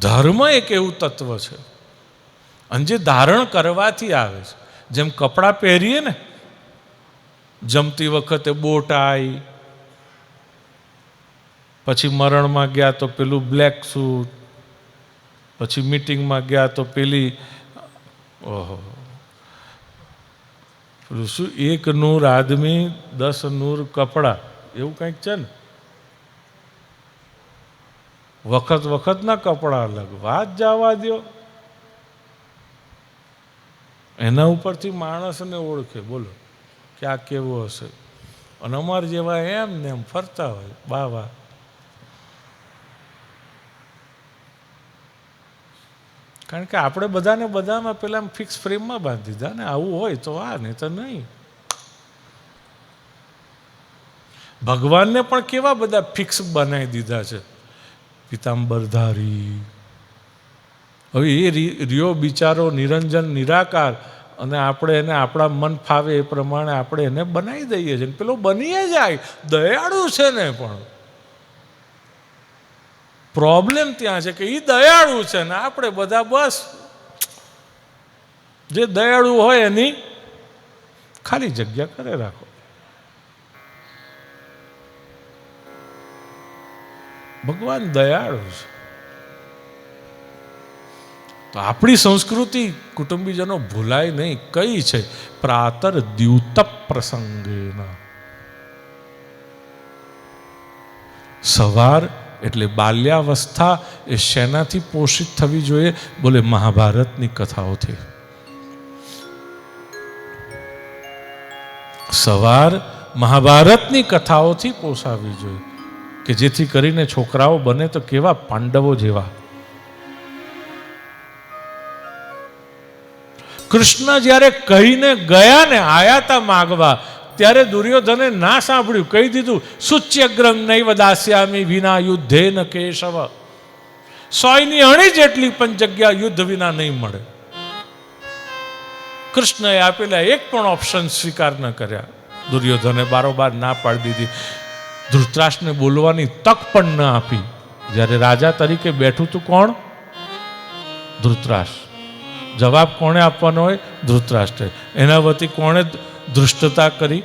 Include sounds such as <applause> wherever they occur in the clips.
ધર્મ એક એવું તત્વ છે. અને જે ધારણ કરવાથી આવે છે. જેમ કપડાં પહેરીએ ને, જમતી વખતે બોટ આવી પછી મરણમાં ગયા તો પેલું બ્લેક સૂટ, પછી મીટિંગમાં ગયા તો પેલી, ઓહો. શું? એક નૂર આદમી, દસ નૂર કપડાં, એવું કંઈક છે ને? વખત વખતના કપડાં અલગ વાત જવા દો એના ઉપરથી માણસને ઓળખે, બોલો, કે આ કેવો હશે? અને અમાર જેવા એમ ને એમ ફરતા હોય બા વાહ કારણ કે આપણે બધાને બધામાં પેલા ફિક્સ ફ્રેમમાં બાંધી દીધા ને આવું હોય તો આ, નહીં તો નહીં. ભગવાનને પણ કેવા બધા ફિક્સ બનાવી દીધા છે? પિતાંબરધારી. હવે એ રી- રહ્યો બિચારો નિરંજન, નિરાકાર અને આપણે એને આપણા મન ફાવે એ પ્રમાણે આપણે એને બનાવી દઈએ છીએ. પેલો બનીએ જાય, દયાળુ છે ને પણ. પ્રોબ્લેમ ત્યાં છે કે એ દયાળુ છે ને આપણે બધા બસ જે દયાળુ હોય એની ખાલી જગ્યા કરે રાખો. ભગવાન દયાળુ છે. તો આપણી સંસ્કૃતિ કુટુંબીજનો ભૂલાય નહીં. કઈ છે? પ્રાતર દ્યુત પ્રસંગેના. સવાર એટલે બાલ્યાવસ્થા એ શેનાથી પોષિત થવી જોઈએ? બોલે મહાભારતની કથાઓથી. સવાર મહાભારતની કથાઓથી પોષાવી જોઈએ. કે જેથી કરીને છોકરાઓ બને તો કેવા પાંડવો જેવા. કૃષ્ણ જ્યારે કહીને ગયા ને આયાતા માગવા, ત્યારે દુર્યોધને ના સાંભળ્યું. કહી દીધું, સુચ્યગ્રંગ નૈવ દાસ્યામી વિના યુદ્ધે ન કેશવ. સોયની અણી જેટલી પણ જગ્યા યુદ્ધ વિના નહીં મળે. કૃષ્ણએ આપેલા એક પણ ઓપ્શન સ્વીકાર ન કર્યા. દુર્યોધને બારોબાર ના પાડી દીધી. ધૃતરાષ્ટ્રને બોલવાની તક પણ ન આપી. જ્યારે રાજા તરીકે બેઠું તું કોણ? ધૃતરાષ્ટ્ર. જવાબ કોણે આપવાનો હોય? ધૃતરાષ્ટ્રે એના વતી કોણે ધૃષ્ટતા કરી?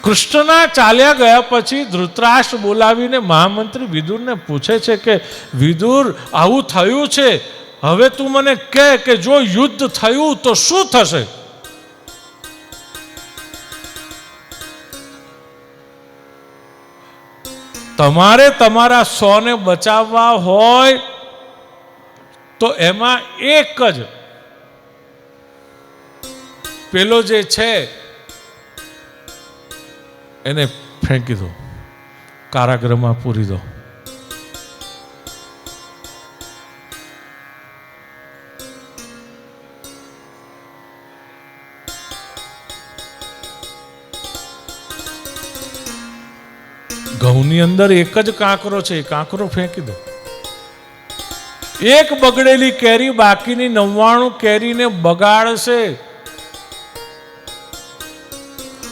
કૃષ્ણના ચાલ્યા ગયા પછી ધૃતરાષ્ટ્ર બોલાવીને મહામંત્રી વિદુરને પૂછે છે કે, વિદુર, આવું થયું છે? હવે તું મને કહે કે જો યુદ્ધ થયું તો શું થશે? તમારે તમારા સોને બચાવવા હોય તો એમાં એક જ. પેલો જે છે, એને ફેંકી દો. કારાગૃહમાં પૂરી દો. ઘઉંની અંદર એક જ કાંકરો છે, એ કાંકરો ફેંકી દો. એક બગડેલી કેરી બાકીની નવ્વાણું કેરીને બગાડશે.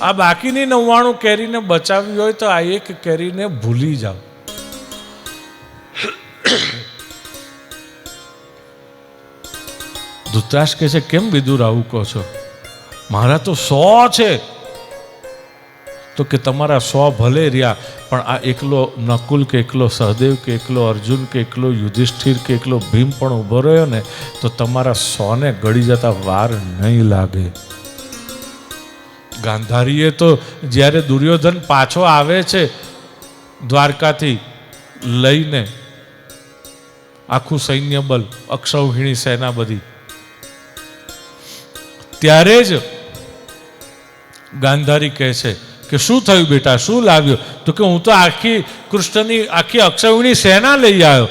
આ બાકીની નવ્વાણું કેરીને બચાવવી હોય તો આ એક કેરીને ભૂલી જાઓ. <coughs> ધૂતરાશ કહે છે, કેમ વિદુર આવું કહો છો? મારા તો સો છે. તો કે તમારા સો ભલે રહ્યા, પણ આ એકલો નકુલ કે એકલો સહદેવ કે એકલો અર્જુન કે એકલો યુધિષ્ઠિર કે એકલો ભીમ પણ ઊભો રહ્યો ને, તો તમારા સોને ગળી જતા વાર નહીં લાગે. ગાંધારીએ તો જ્યારે દુર્યોધન પાછો આવે છે, દ્વારકાથી લઈને આખું સૈન્ય બલ, અક્ષૌહિણી સેના બધી, ત્યારે જ ગાંધારી કહે છે કે શું થયું બેટા? શું લાવ્યું? તો કે હું તો આખી કૃષ્ણની, આખી અક્ષવિણી સેના લઈ આવ્યો.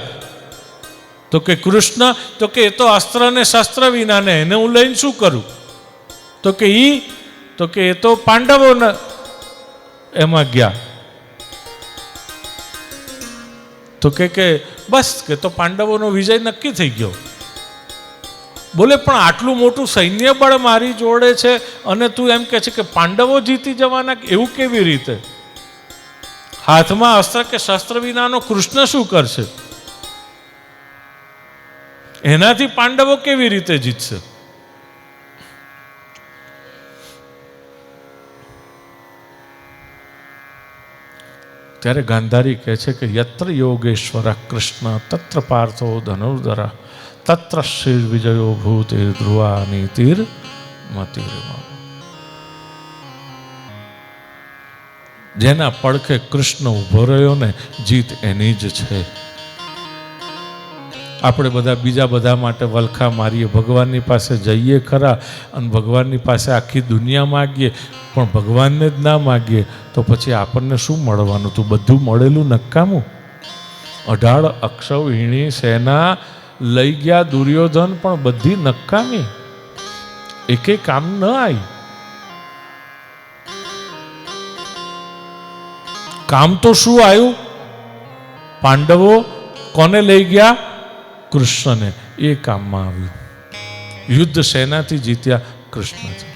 તો કે કૃષ્ણ, તો કે એ તો અસ્ત્ર ને શસ્ત્ર વિના ને એને હું લઈને શું કરું? તો કે ઈ, તો કે એ તો પાંડવો એમાં ગયા. તો કે કે બસ, કે તો પાંડવોનો વિજય નક્કી થઈ ગયો. બોલે, પણ આટલું મોટું સૈન્ય બળ મારી જોડે છે અને તું એમ કે છે કે પાંડવો જીતી જવાના એવું કેવી રીતે? હાથમાં અસ્ત્ર કે શસ્ત્ર વિનાનો કૃષ્ણ શું કરશે? એનાથી પાંડવો કેવી રીતે જીતશે? ત્યારે ગાંધારી કહે છે કે યત્ર યોગેશ્વર કૃષ્ણ, તત્ર પાર્થો ધનુર્ધર, તત્ર શ્રી વિજયો ભૂતે ધ્રુવા નીતિર મતિર્મમ. જેના પડખે કૃષ્ણ ઊભો રહ્યો ને જીત એની જ છે. આપણે બધા બીજા બધા માટે વલખા મારીએ. ભગવાનની પાસે જઈએ ખરા અને ભગવાનની પાસે આખી દુનિયા માગીએ, પણ ભગવાનને જ ના માગીએ, તો પછી આપણને શું મળવાનું? તું બધું મળેલું નકામું? અઢાળ અક્ષવ હીણી સેના લઈ ગયા દુર્યોધન, પણ બધી નક્કામી એકે કામ ન આવી કામ તો શું આવ્યું પાંડવો કોને લઈ ગયા? કૃષ્ણને એ કામમાં આવ્યું. યુદ્ધ સેનાથી જીત્યા કૃષ્ણથી